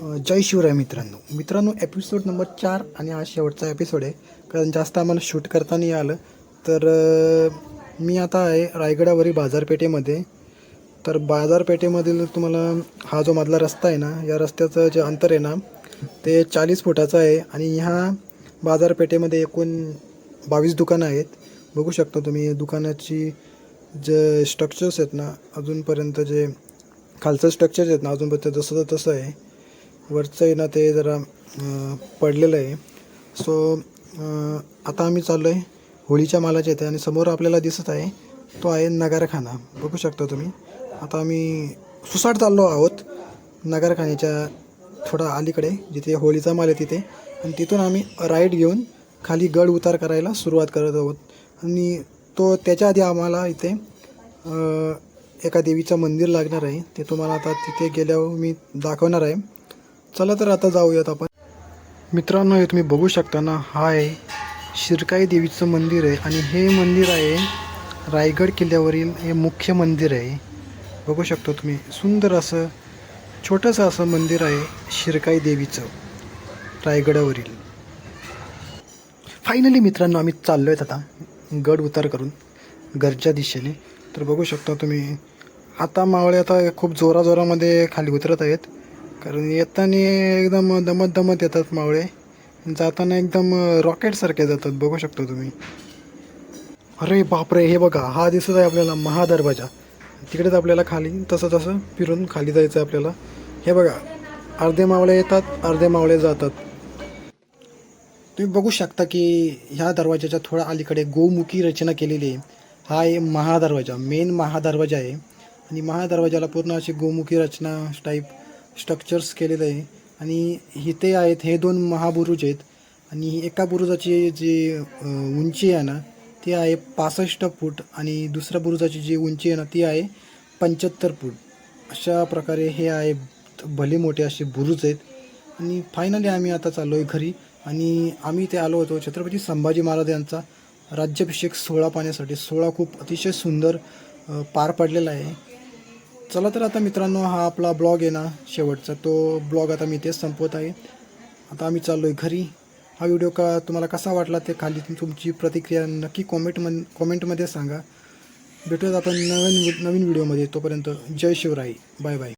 जय शिवराय मित्रांनो. मित्रांनो episode number चार आणि हा शेवटचा एपिसोड आहे. कारण जास्त आम्हाला शूट करता नाही आलं. तर मी आता आहे रायगडावरील बाजारपेठेमध्ये. तर बाजारपेठेमधील तुम्हाला हा जो मधला रस्ता आहे ना या रस्त्याचं जे अंतर आहे ना ते चाळीस फुटाचं आहे. आणि ह्या बाजारपेठेमध्ये एकूण बावीस दुकानं आहेत. बघू शकता तुम्ही दुकानाची जे स्ट्रक्चर्स आहेत ना अजूनपर्यंत जे खालचं स्ट्रक्चर्स आहेत ना अजूनपर्यंत जसं तसं आहे. वरचं आहे ना ते जरा पडलेलं आहे. सो आता आम्ही चाललो आहे होळीच्या मालाच्या इथे आणि समोर आपल्याला दिसत आहे तो आहे नगारखाना. बघू शकता तुम्ही. आता आम्ही सुसाट चाललो आहोत नगारखान्याच्या थोडा अलीकडे जिथे होळीचा माल आहे तिथे. आणि तिथून आम्ही राईड घेऊन खाली गड उतार करायला सुरुवात करत आहोत. आणि तो त्याच्या आधी आम्हाला इथे एका देवीचं मंदिर लागणार आहे. ते तुम्हाला आता तिथे गेल्यावर मी दाखवणार आहे. चला तर आता जाऊयात आपण. मित्रांनो हे तुम्ही बघू शकता ना हा आहे शिरकाई देवीचं मंदिर आहे आणि हे मंदिर आहे रायगड किल्ल्यावरील हे मुख्य मंदिर आहे. बघू शकता तुम्ही सुंदर असं छोटंसं असं मंदिर आहे शिरकाई देवीचं रायगडावरील. फायनली मित्रांनो आम्ही चाललो आहेत आता. गड उतार करून घरच्या दिशेने. तर बघू शकता तुम्ही आता मावळे आता खूप जोराजोरामध्ये खाली उतरत आहेत. कारण येताना एकदम दमत दमत येतात मावळे. जाताना एकदम रॉकेटसारखे जातात बघू शकता तुम्ही. अरे बापरे हे बघा हा दिसत आहे आपल्याला महादरवाजा. तिकडेच आपल्याला खाली तसं तसं फिरून खाली जायचं आहे आपल्याला. हे बघा अर्धे मावळे येतात अर्धे मावळे जातात. तुम्ही बघू शकता की ह्या दरवाजाच्या थोडा अलीकडे गोमुखी रचना केलेली आहे. हा आहे महादरवाजा मेन महादरवाजा आहे. आणि महादरवाजाला पूर्ण अशी गोमुखी रचना टाईप स्ट्रक्चर्स केलेलं आहे. आणि इथे आहेत हे दोन महाबुरुज आहेत. आणि एका बुरुजाची जी उंची आहे ना ती आहे पासष्ट फूट आणि दुसऱ्या बुरुजाची जी उंची आहे ना ती आहे पंच्याहत्तर फूट. अशा प्रकारे हे आहे भले मोठे असे बुरुज आहेत. आणि फायनली आम्ही आता चाललो आहे घरी. आणि आम्ही इथे आलो होतो छत्रपती संभाजी महाराज यांचा राज्याभिषेक सोहळा पाहण्यासाठी. सोहळा खूप अतिशय सुंदर पार पडलेला आहे. चला तर आता मित्रांनो हा आपला ब्लॉग आहे ना शेवटचा. तो ब्लॉग आता मी इथेच संपवत आहे. आता आम्ही चाललो आहे घरी. हा व्हिडिओ का तुम्हाला कसा वाटला ते खाली तुमची प्रतिक्रिया नक्की कॉमेंटमध्ये कॉमेंटमध्ये सांगा. भेटूयात आपण नवीन नवीन व्हिडिओमध्ये. तोपर्यंत जय शिवराई बाय बाय.